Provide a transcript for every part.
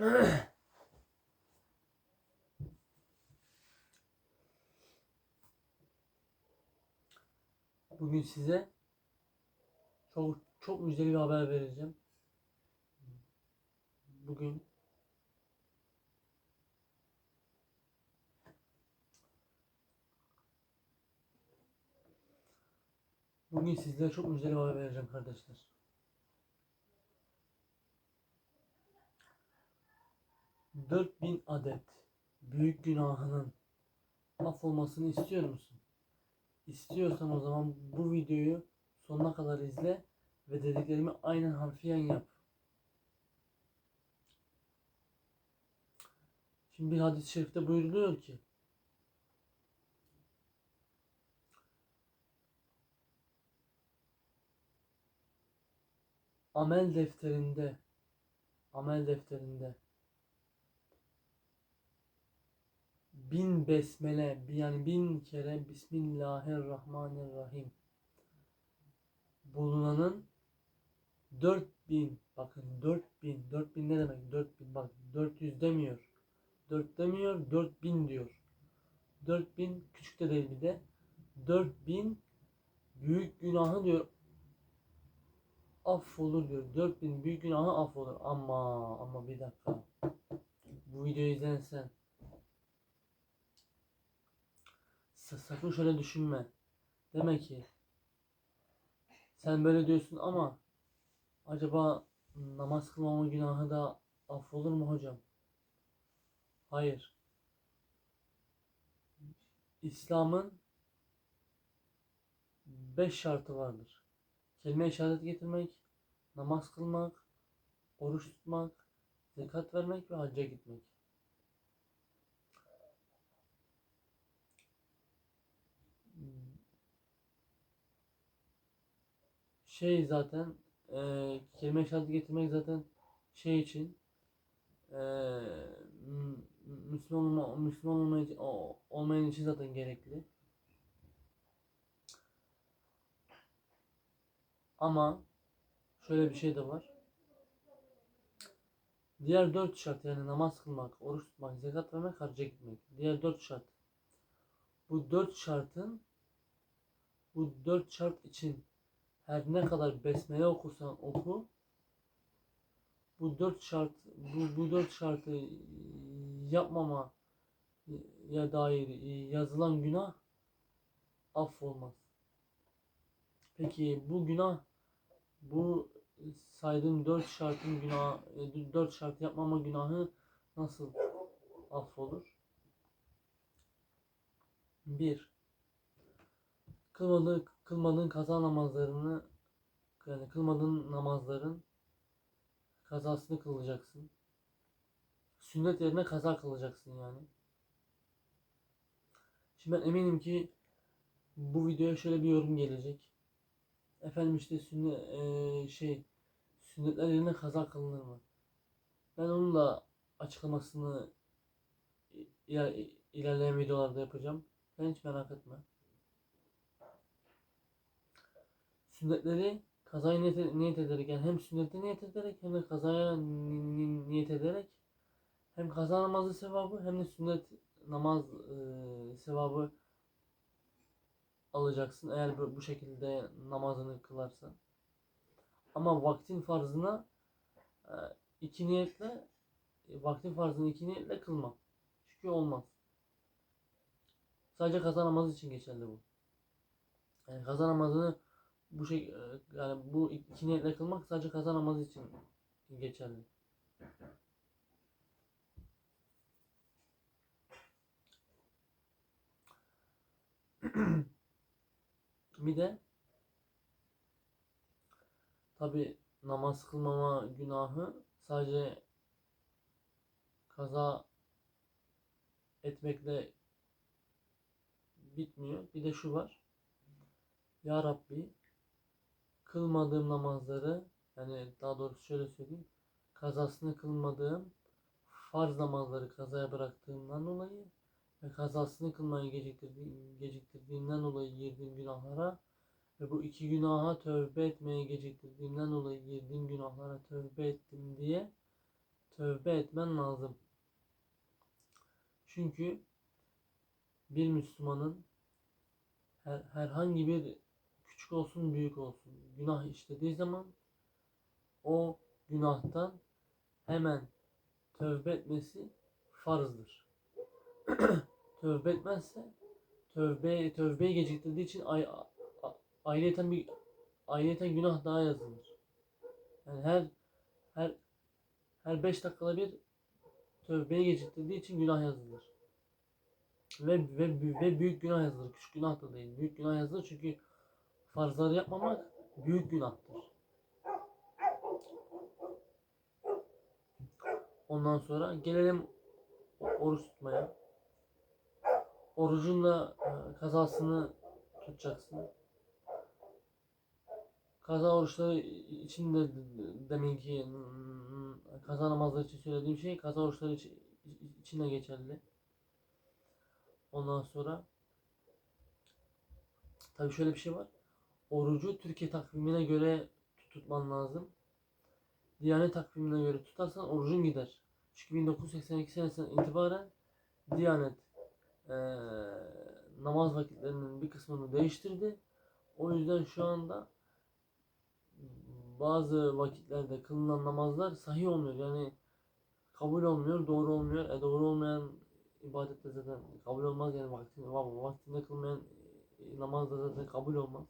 Bugün size çok çok müjdeli bir haber vereceğim. Bugün Bugün sizlere çok müjdeli bir haber vereceğim kardeşler. Dört bin adet büyük günahının affolmasını istiyor musun? İstiyorsan o zaman bu videoyu sonuna kadar izle ve dediklerimi aynen harfiyen yap. Şimdi bir hadis-i şerifte buyuruluyor ki amel defterinde amel defterinde bin besmele yani bin kere Bismillahirrahmanirrahim. Bulunanın 4000 bakın 4000 4000 ne demek 4000 bak 400 demiyor. 4 demiyor 4000 diyor. 4000 küçük de değil bir de. 4000 büyük günahı diyor. Affolur diyor. 4000 büyük günahı affolur. Ama ama bir dakika. Bu videoyu izleyen sen Sa- sakın şöyle düşünme. Demek ki sen böyle diyorsun ama acaba namaz kılmama günahı da affolur mu hocam? Hayır. İslam'ın beş şartı vardır. Kelime-i şehadet getirmek, namaz kılmak, oruç tutmak, zekat vermek ve hacca gitmek. Şey zaten e, kelime-i şehadet getirmek zaten şey için e, Müslüman olma, Müslüman olmayan için, o- olmayan için zaten gerekli. Ama şöyle bir şey de var. Diğer dört şart yani namaz kılmak, oruç tutmak, zekat vermek, hacca gitmek. Diğer dört şart. Bu dört şartın bu dört şart için her ne kadar besmele okursan oku bu dört şart bu, bu dört şartı yapmama ya dair yazılan günah affolmaz. Peki bu günah bu saydığım dört şartın günah dört şart yapmama günahı nasıl affolur? Bir kılmadığı, kılmadığın kaza namazlarını yani kılmadığın namazların kazasını kılacaksın. Sünnet yerine kaza kılacaksın yani. Şimdi ben eminim ki bu videoya şöyle bir yorum gelecek. Efendim işte sünnet eee, şey sünnetler yerine kaza kılınır mı? Ben onun da açıklamasını iler- ilerleyen videolarda yapacağım. Sen hiç merak etme. Sünnetleri kazaya niyet, niyet ederek yani hem sünnete niyet ederek hem de kazaya ni- ni- niyet ederek hem kaza namazı sevabı hem de sünnet namaz e, sevabı alacaksın eğer bu şekilde namazını kılarsan. Ama vaktin farzına e, iki niyetle e, vaktin farzını iki niyetle kılma. Çünkü olmaz. Sadece kaza namazı için geçerli bu. Yani kaza namazını bu şey e, yani bu iki niyetle kılmak sadece kaza namazı için geçerli. Bir de tabi namaz kılmama günahı sadece kaza etmekle bitmiyor. Bir de şu var. Ya Rabbi kılmadığım namazları yani daha doğrusu şöyle söyleyeyim kazasını kılmadığım farz namazları kazaya bıraktığımdan dolayı ve kazasını kılmayı geciktirdiğim, geciktirdiğimden dolayı girdiğim günahlara ve bu iki günaha tövbe etmeye geciktirdiğimden dolayı girdiğim günahlara tövbe ettim diye tövbe etmen lazım. Çünkü bir Müslümanın her, herhangi bir küçük olsun büyük olsun günah işlediği zaman o günahtan hemen tövbe etmesi farzdır. tövbe etmezse tövbe tövbeyi geciktirdiği için ay, ayrıyeten bir ayrıyeten günah daha yazılır. Yani her her her 5 dakikada bir tövbeyi geciktirdiği için günah yazılır. Ve, ve, ve büyük günah yazılır. Küçük günah da değil. Büyük günah yazılır çünkü farzları yapmamak büyük günahtır. Ondan sonra gelelim oruç tutmaya. Orucun e, kazasını tutacaksın. Kaza oruçları için de deminki kaza namazları için söylediğim şey kaza oruçları için de geçerli. Ondan sonra tabii şöyle bir şey var. Orucu Türkiye takvimine göre tutman lazım. Diyanet takvimine göre tutarsan orucun gider. Çünkü 1982 senesinden itibaren Diyanet eee, namaz vakitlerinin bir kısmını değiştirdi. O yüzden şu anda bazı vakitlerde kılınan namazlar sahih olmuyor. Yani kabul olmuyor, doğru olmuyor. E doğru olmayan ibadet de zaten kabul olmaz yani vaktinde, vaktinde kılmayan e, namaz da zaten kabul olmaz.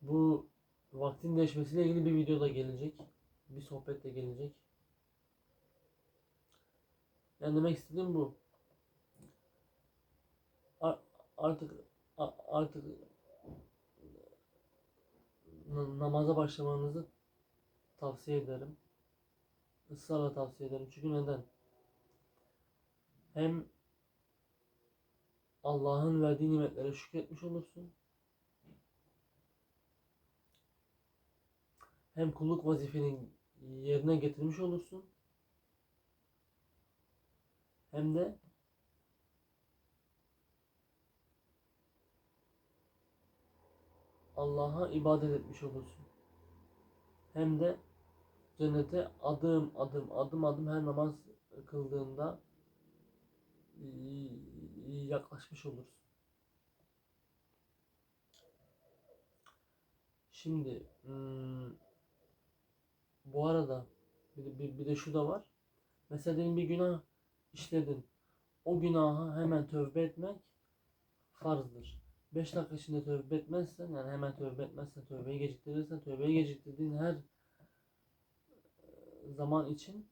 Bu vaktin değişmesiyle ilgili bir video da gelecek. Bir sohbet de gelecek. Yani demek istediğim bu. Artık artık na- namaza başlamanızı tavsiye ederim. Israrla tavsiye ederim. Çünkü neden? Hem Allah'ın verdiği nimetlere şükretmiş olursun. Hem kulluk vazifeni yerine getirmiş olursun. Hem de Allah'a ibadet etmiş olursun. Hem de cennete adım adım adım adım her namaz kıldığında yaklaşmış olursun. Şimdi hmm, bu arada bir, de- bir, bir de şu da var. Mesela diyelim bir günah işledin. O günaha hemen tövbe etmek farzdır. 5 dakika içinde tövbe etmezsen yani hemen tövbe etmezsen tövbeyi geciktirirsen tövbeyi geciktirdiğin her e, zaman için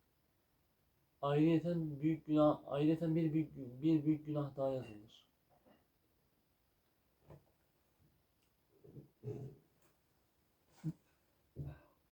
ayrıyeten büyük günah ayrıyeten bir büyük bir büyük günah daha yazılır.